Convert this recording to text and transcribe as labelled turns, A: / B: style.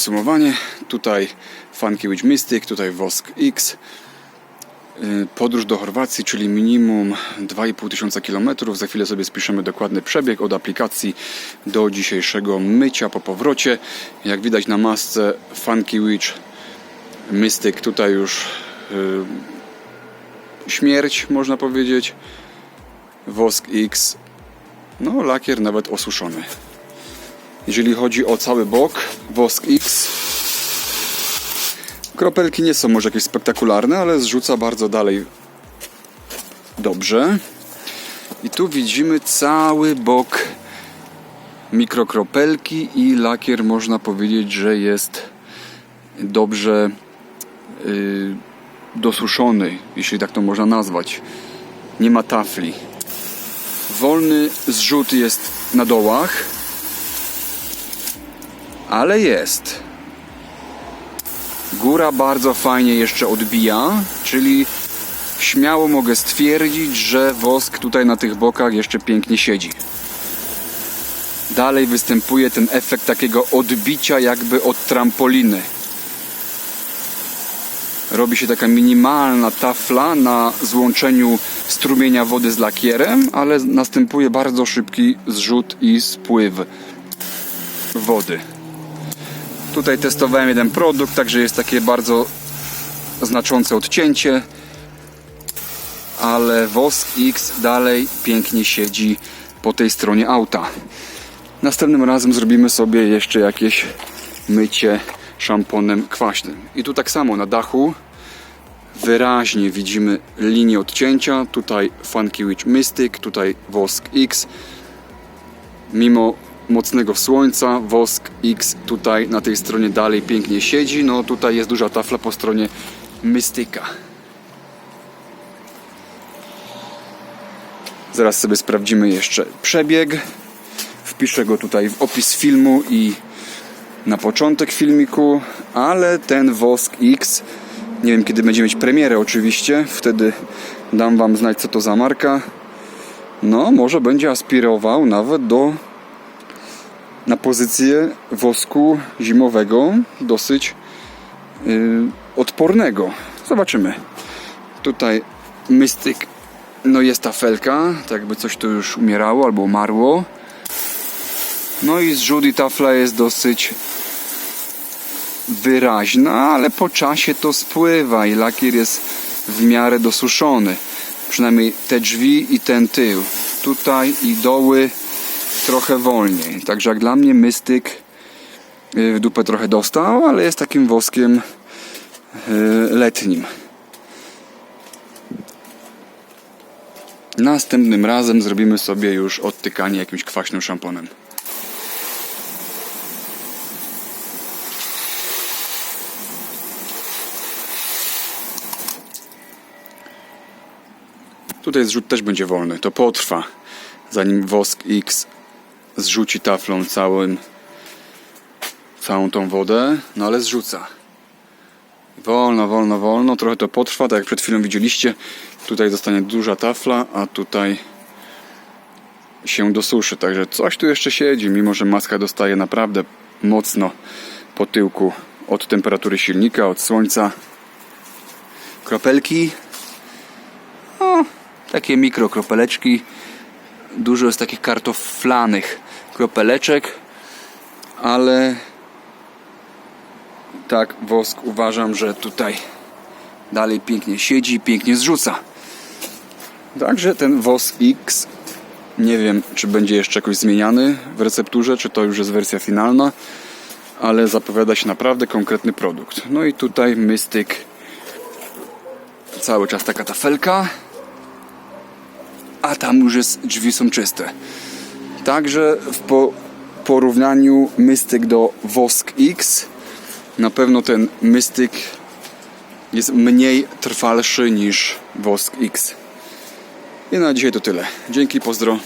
A: Podsumowanie. Tutaj Funky Witch Mystic, tutaj Wosk X. Yy, Podróż do Chorwacji, czyli minimum 2,5 tysiąca kilometrów. Za chwilę sobie spiszemy dokładny przebieg od aplikacji do dzisiejszego mycia po powrocie. Jak widać na masce Funky Witch Mystic tutaj już yy, śmierć można powiedzieć. Wosk X no lakier nawet osuszony. Jeżeli chodzi o cały bok, Wosk X Kropelki nie są może jakieś spektakularne, ale zrzuca bardzo dalej dobrze. I tu widzimy cały bok mikrokropelki i lakier można powiedzieć, że jest dobrze yy, dosuszony, jeśli tak to można nazwać. Nie ma tafli. Wolny zrzut jest na dołach, ale jest. Góra bardzo fajnie jeszcze odbija, czyli śmiało mogę stwierdzić, że wosk tutaj na tych bokach jeszcze pięknie siedzi. Dalej występuje ten efekt takiego odbicia jakby od trampoliny. Robi się taka minimalna tafla na złączeniu strumienia wody z lakierem, ale następuje bardzo szybki zrzut i spływ wody. Tutaj testowałem jeden produkt, także jest takie bardzo znaczące odcięcie. Ale Wosk X dalej pięknie siedzi po tej stronie auta. Następnym razem zrobimy sobie jeszcze jakieś mycie szamponem kwaśnym. I tu tak samo na dachu wyraźnie widzimy linię odcięcia. Tutaj Funky Witch Mystic, tutaj Wosk X. Mimo mocnego słońca, Wosk X tutaj na tej stronie dalej pięknie siedzi. No tutaj jest duża tafla po stronie Mystyka. Zaraz sobie sprawdzimy jeszcze przebieg. Wpiszę go tutaj w opis filmu i na początek filmiku, ale ten Wosk X, nie wiem kiedy będziemy mieć premierę oczywiście, wtedy dam Wam znać co to za marka. No, może będzie aspirował nawet do na pozycję wosku zimowego, dosyć yy, odpornego. Zobaczymy. Tutaj Mystic, no jest ta felka, tak jakby coś tu już umierało albo umarło. No i zrzut i tafla jest dosyć wyraźna, ale po czasie to spływa i lakier jest w miarę dosuszony. Przynajmniej te drzwi i ten tył. Tutaj i doły trochę wolniej. Także jak dla mnie mystyk w dupę trochę dostał, ale jest takim woskiem y, letnim. Następnym razem zrobimy sobie już odtykanie jakimś kwaśnym szamponem. Tutaj zrzut też będzie wolny. To potrwa, zanim wosk X zrzuci taflą całym, całą tą wodę, no ale zrzuca. Wolno, wolno, wolno. Trochę to potrwa, tak jak przed chwilą widzieliście. Tutaj zostanie duża tafla, a tutaj się dosuszy. Także coś tu jeszcze siedzi, mimo że maska dostaje naprawdę mocno po tyłku od temperatury silnika, od słońca. Kropelki. O, takie mikrokropeleczki. Dużo jest takich kartoflanych kropeleczek, ale tak wosk uważam, że tutaj dalej pięknie siedzi, pięknie zrzuca. Także ten wosk X nie wiem, czy będzie jeszcze jakoś zmieniany w recepturze, czy to już jest wersja finalna, ale zapowiada się naprawdę konkretny produkt. No i tutaj Mystic cały czas taka tafelka, a tam już jest, drzwi są czyste. Także w po, porównaniu Mystic do Wosk X na pewno ten Mystic jest mniej trwalszy niż Wosk X. I na dzisiaj to tyle. Dzięki, pozdro.